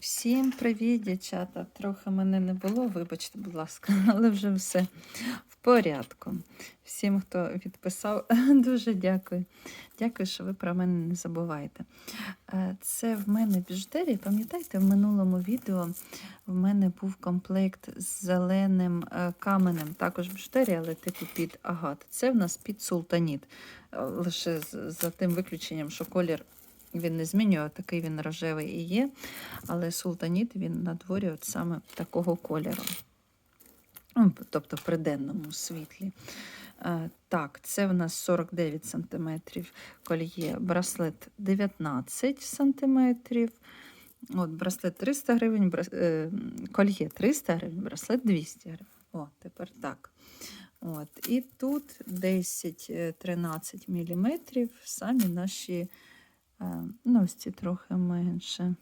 Всім привіт, дівчата. Трохи мене не було, вибачте, будь ласка, але вже все в порядку. Всім, хто відписав, дуже дякую. Дякую, що ви про мене не забуваєте. Е, Це в мене біждері. Пам'ятаєте, в минулому відео в мене був комплект з зеленим е, каменем, також біждері, але типу під агат. Це в нас під султаніт. Е, Лише за тим виключенням, що колір він не змінює, такий він рожевий і є. Але султаніт він на дворі от саме такого кольору. Ну, Тобто при денному світлі. Е, Так, це в нас 49 см кольє, браслет 19 см. От, браслет 300 гривень, брас... е, кольє 300 гривень, браслет 200 гривень. О, тепер так. От. І тут 10-13 мм самі наші, е, ну, ось ці трохи менше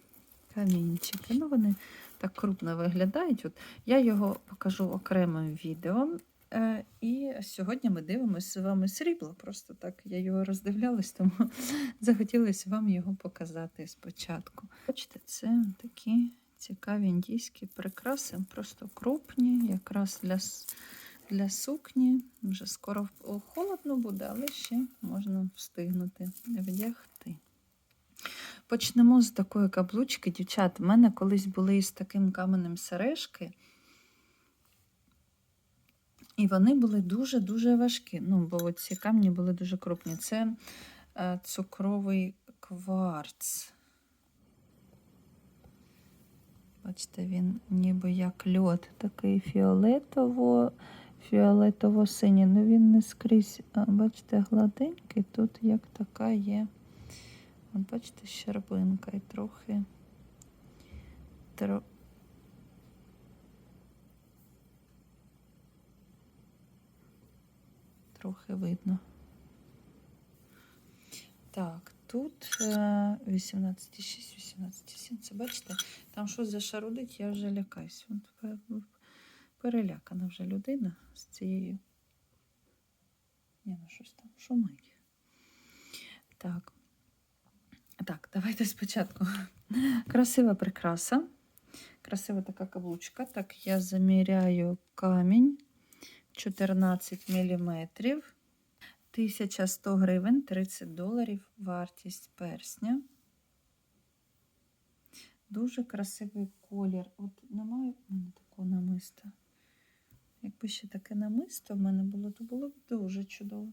камінчики. Ну, вони так крупно виглядають. От я його покажу окремим відео. Е, і сьогодні ми дивимося з вами срібло. Просто так я його роздивлялась, тому захотілося вам його показати спочатку. Бачите, це такі цікаві індійські прикраси, просто крупні, якраз для, для сукні. Вже скоро холодно буде, але ще можна встигнути вдягти. Почнемо з такої каблучки, дівчат. У мене колись були з таким каменем сережки. І вони були дуже-дуже важкі. Ну, бо ці камні були дуже крупні. Це е, цукровий кварц. Бачите, він ніби як льод, такий фіолетово, фіолетово-синій. Ну він не скрізь, а, бачите, гладенький. Тут як така є. От бачите, щербинка і трохи. Тро... Трохи видно. Так, тут е, 18,6, 18,7. Це бачите, там щось зашарудить, я вже лякаюсь. Перелякана вже людина з цією. Ні, ну щось там шумить. Так. Так, давайте спочатку. Красива прикраса. Красива така каблучка. Так, я заміряю камінь 14 мм. 1100 гривень, 30 доларів вартість персня. Дуже красивий колір. От немає в мене такого намиста. Якби ще таке намисто в мене було, то було б дуже чудово.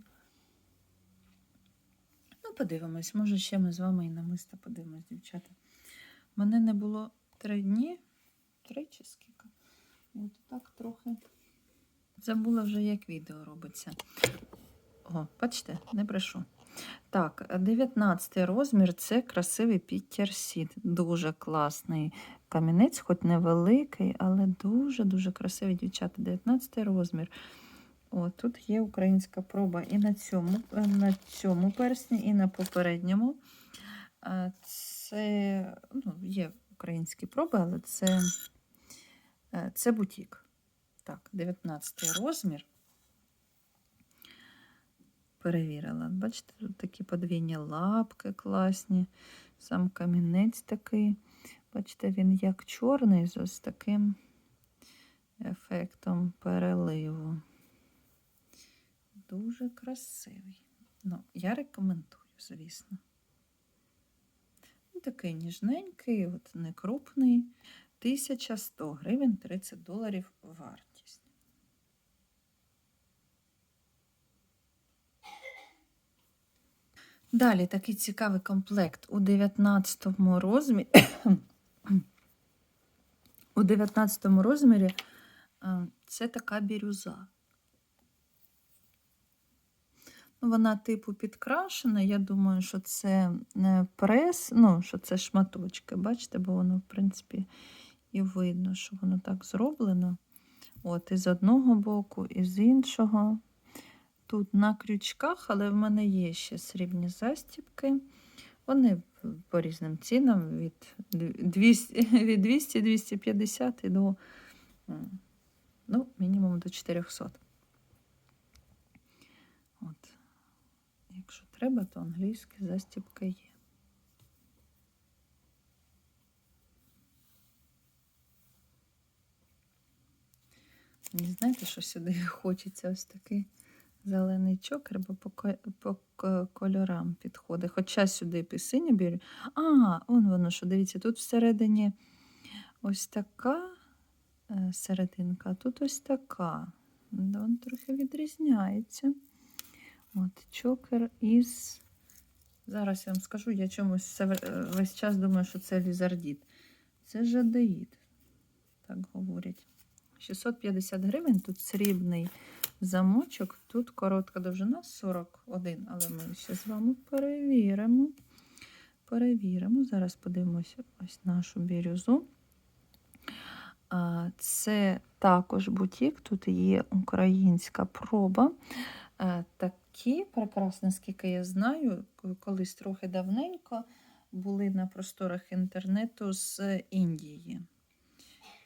Подивимось, може ще ми з вами і намисто подивимось, дівчата. Мене не було три дні, три чи скільки. От так трохи забула вже, як відео робиться. О, бачите, не брешу. Так, 19 розмір це красивий підтерсіт. Дуже класний камінець, хоч невеликий, але дуже-дуже красивий, дівчата. 19 розмір. О, тут є українська проба і на цьому, е, на цьому персні, і на попередньому. Це ну, є українські проби, але це, е, це бутік. Так, 19 розмір. Перевірила. Бачите, тут такі подвійні лапки класні. Сам камінець такий. Бачите, він як чорний з ось таким ефектом переливу. Дуже красивий. Ну, я рекомендую, звісно. Ну, Такий ніжненький, от не крупний. 1100 гривень 30 доларів вартість. Далі такий цікавий комплект у 19 розмірі. у 19 розмірі це така бірюза. Ну, Вона типу підкрашена. Я думаю, що це прес, ну, що це шматочки. Бачите, бо воно, в принципі, і видно, що воно так зроблено. От, і з одного боку, і з іншого. Тут на крючках, але в мене є ще срібні застібки. Вони по різним цінам від 200 від 200-250 і до ну, мінімум до 400. треба, то англійська застібка є. Не знаєте, що сюди хочеться ось такий зелений чокер, бо по кольорам підходить. Хоча сюди пісині біль. А, он воно що, дивіться, тут всередині ось така е, серединка, а тут ось така. Вон трохи відрізняється. От, чокер із. Зараз я вам скажу, я чомусь весь час думаю, що це лізардіт. Це жадеїд, так говорять. 650 гривень, тут срібний замочок, тут коротка довжина 41, але ми ще з вами перевіримо. Перевіримо. Зараз подивимося ось нашу бірюзу. Це також бутік, тут є українська проба. Е, Такі прекрасні, скільки я знаю, колись трохи давненько були на просторах інтернету з Індії.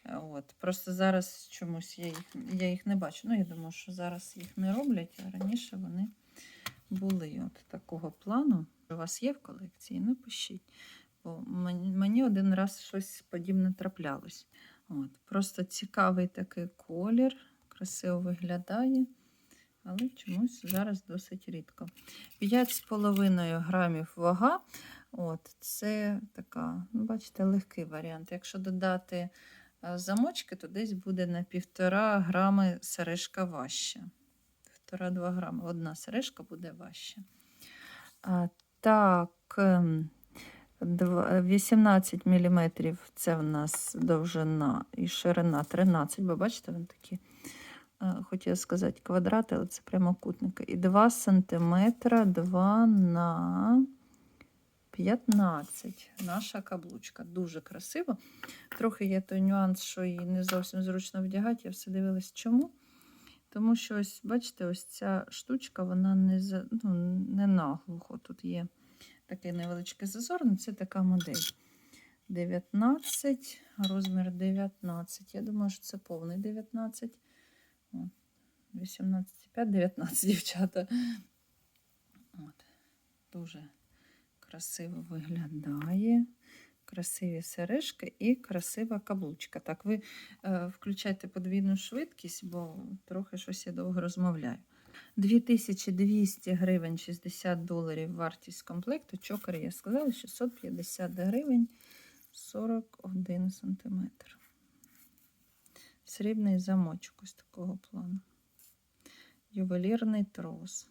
От. Просто зараз чомусь я їх, я їх не бачу. Ну, я думаю, що зараз їх не роблять, а раніше вони були от такого плану. У вас є в колекції? Напишіть. Бо мені один раз щось подібне траплялось. От. Просто цікавий такий колір, красиво виглядає, але чомусь зараз досить рідко. 5,5 грамів вага. От, це така, ну, бачите, легкий варіант. Якщо додати е, замочки, то десь буде на 1,5 грами сережка важча. 1,5-2 грами. Одна сережка буде важча. А, так, ем, 18 мм це в нас довжина і ширина 13, бо бачите, вони такі, хотіла сказати, квадрати, але це прямокутники. І 2 см 2 на 15. Наша каблучка. Дуже красиво. Трохи є той нюанс, що її не зовсім зручно вдягати. Я все дивилась, чому. Тому що, ось, бачите, ось ця штучка, вона не, за, ну, не наглухо. Тут є такий невеличкий зазор, ну, це така модель. 19, розмір 19. Я думаю, що це повний 19. О, 18,5, 19 дівчата. От. Дуже красиво виглядає. Красиві сережки і красива каблучка. Так, ви е, включайте подвійну швидкість, бо трохи щось я довго розмовляю. 2200 гривень 60 доларів вартість комплекту. Чокер, я сказала, 650 гривень 41 сантиметр. Срібний замочок ось такого плану. Ювелірний трос.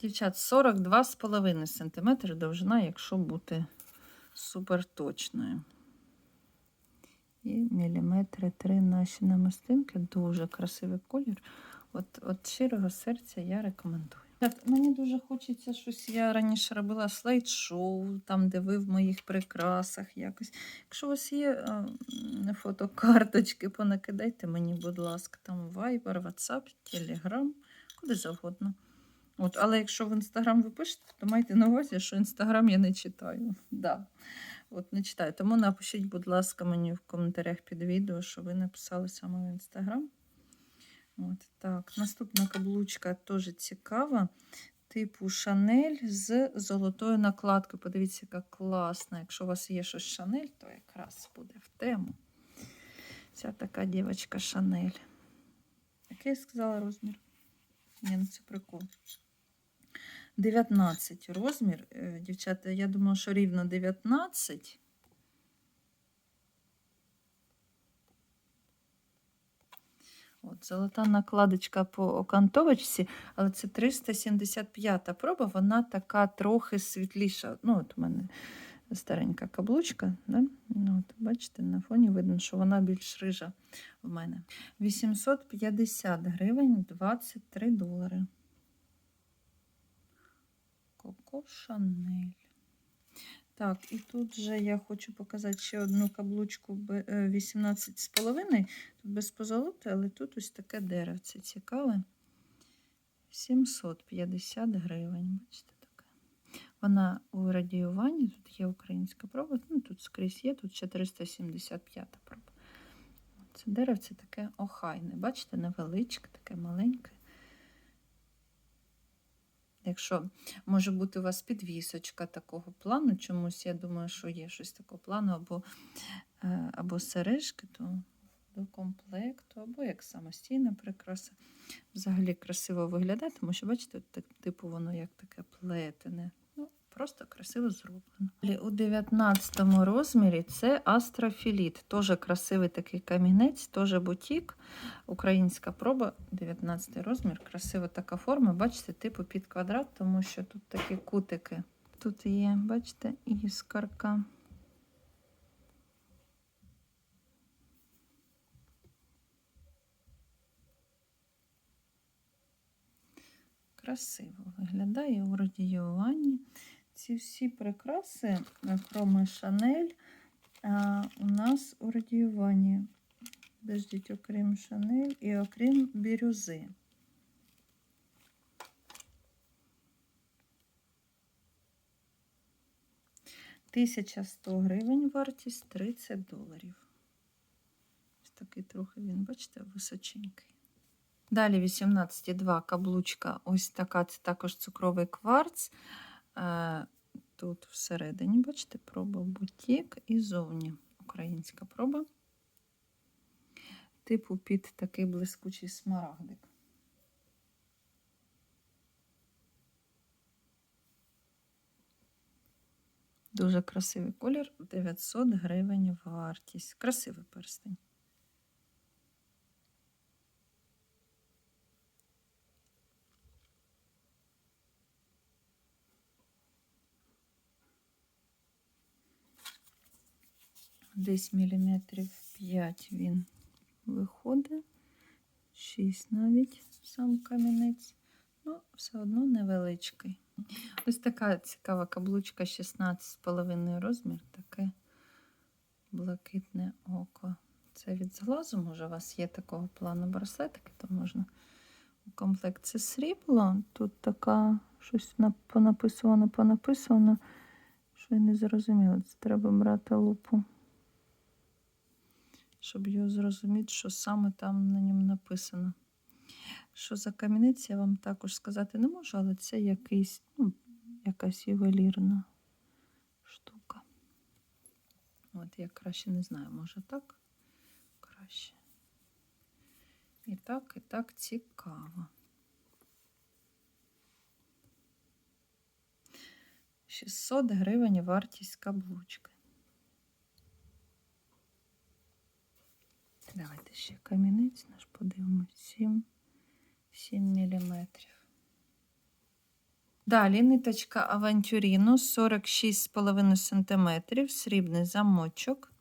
Дівчат, 42,5 см довжина, якщо бути супер точною. І міліметри три наші намистинки. Дуже красивий колір. От, от щирого серця я рекомендую. Так, мені дуже хочеться щось. Я раніше робила слайд-шоу, там, де ви в моїх прикрасах якось. Якщо у вас є фотокарточки, понакидайте мені, будь ласка, там Viber, WhatsApp, Telegram, куди завгодно. От, але якщо в інстаграм ви пишете, то майте на увазі, що інстаграм я не читаю. Да. От не читаю. Тому напишіть, будь ласка, мені в коментарях під відео, що ви написали саме в інстаграм. От так. Наступна каблучка теж цікава. Типу Шанель з золотою накладкою. Подивіться, яка класна. Якщо у вас є щось Шанель, то якраз буде в тему. Ця така дівчинка Шанель. Який я сказала розмір? Ні, ну це прикол. 19 розмір. Дівчата, я думаю, що рівно 19. От, золота накладочка по окантовочці, але це 375 проба, вона така трохи світліша. Ну, от у мене старенька каблучка. Да? Ну, от, бачите, на фоні видно, що вона більш рижа в мене. 850 гривень 23 долари. Коко Шанель. Так, і тут же я хочу показати ще одну каблучку е, 18,5. Тут без позолоти, але тут ось таке деревце цікаве. 750 гривень. Бачите таке. Вона у радіюванні, тут є українська проба, ну тут скрізь є, тут ще 375 проба. Це деревце таке охайне. Бачите, невеличке, таке маленьке. Якщо може бути у вас підвісочка такого плану, чомусь я думаю, що є щось такого плану, або, е, або сережки, то до комплекту, або як самостійна прикраса. Взагалі красиво виглядає, тому що, бачите, типу воно як таке плетене. Просто красиво зроблено. У 19 розмірі це астрофіліт. Теж красивий такий камінець, теж бутік. Українська проба, 19 розмір, красива така форма. Бачите, типу під квадрат, тому що тут такі кутики. Тут є, бачите, іскорка. Красиво виглядає у радіюванні. Ці всі прикраси, е, кроме Шанель, а, у нас у радіюванні. Подождіть, окрім Шанель і окрім бірюзи. Тисяча сто гривень вартість 30 доларів. Ось такий трохи він, бачите, височенький. Далі 18,2 каблучка. Ось така, це також цукровий кварц. Тут всередині, бачите, проба бутік і зовні українська проба. Типу під такий блискучий смарагдик. Дуже красивий колір, 900 гривень вартість. Красивий перстень. Десь міліметрів 5 він виходить, 6 навіть сам камінець, ну, все одно невеличкий. Ось така цікава каблучка 16,5 розмір, таке блакитне око. Це від зглазу, може, у вас є такого плану браслетики, то можна у комплект це срібло. Тут така щось на- понаписувано, понаписано, що я не зрозуміла. Це треба брати лупу щоб його зрозуміти, що саме там на ньому написано. Що за камінець, я вам також сказати не можу, але це якийсь, ну, якась ювелірна штука. От я краще не знаю, може так? Краще. І так, і так цікаво. 600 гривень вартість каблучки. Давайте ще камінець наш подивимось. 7, 7 міліметрів. Далі ниточка авантюріну 46,5 см, срібний замочок.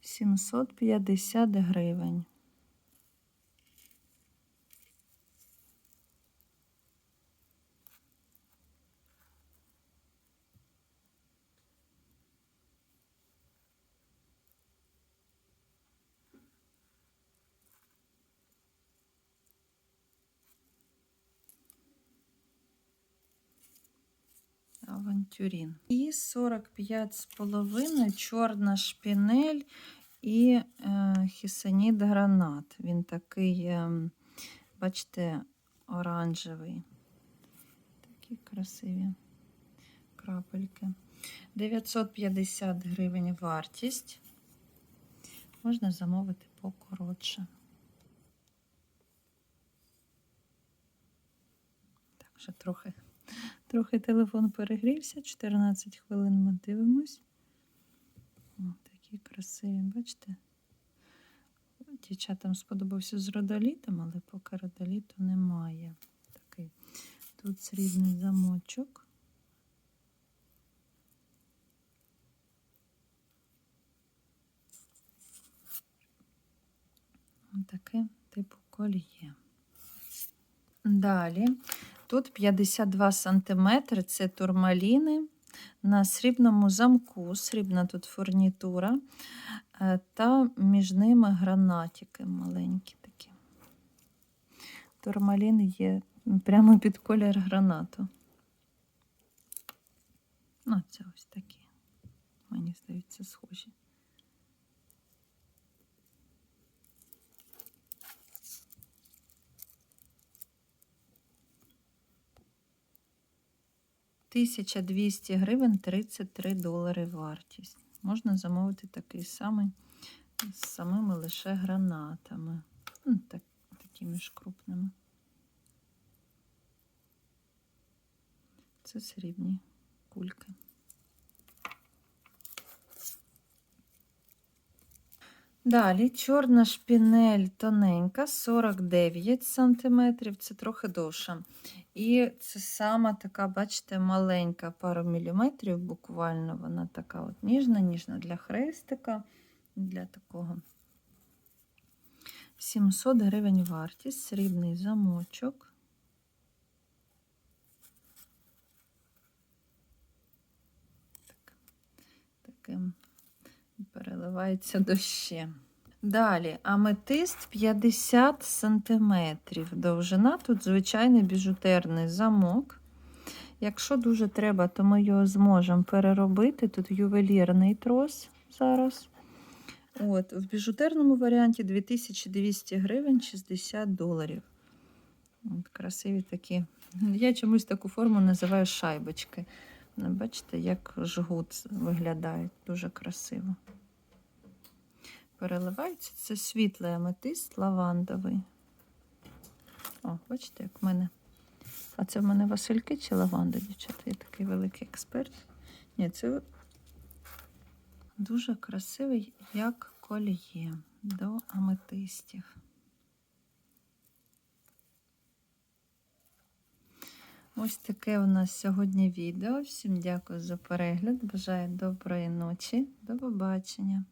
750 гривень. Авантюрін. І 45,5 чорна шпінель і е, хісанід гранат. Він такий, е, бачите, оранжевий. Такі красиві крапельки. 950 гривень вартість. Можна замовити покоротше. Так, вже трохи. Трохи телефон перегрівся, 14 хвилин ми дивимось. О, такі красиві, бачите? Дівчатам сподобався з родолітом, але поки родоліту немає. Такий. Тут срібний замочок. Таке типу коліє. Далі Тут 52 см це турмаліни на срібному замку, срібна тут фурнітура, е, та між ними гранатики маленькі такі. Турмаліни є прямо під колір гранату. Ну, це ось такі, мені здається, схожі. Тисяча двісті гривень 33 долари вартість. Можна замовити такий самий з самими лише гранатами. Ну, так, такими ж крупними. Це срібні кульки. Далі чорна шпінель тоненька, 49 см, це трохи довша. І це сама така, бачите, маленька, пару міліметрів, буквально вона така от ніжна, ніжна для хрестика, для такого. 700 гривень вартість, срібний замочок. Так, таким переливається дощем. Далі аметист 50 см довжина. Тут звичайний біжутерний замок. Якщо дуже треба, то ми його зможемо переробити. Тут ювелірний трос зараз. От, В біжутерному варіанті 2200 гривень 60 доларів. От, Красиві такі. Я чомусь таку форму називаю шайбочки. Ну, Бачите, як жгут виглядають. Дуже красиво. Переливається. Це світлий аметист лавандовий. О, бачите, як в мене. А це в мене Васильки чи лаванда, дівчата? Я такий великий експерт. Ні, це дуже красивий, як кольє до аметистів. Ось таке у нас сьогодні відео. Всім дякую за перегляд. Бажаю доброї ночі. До побачення.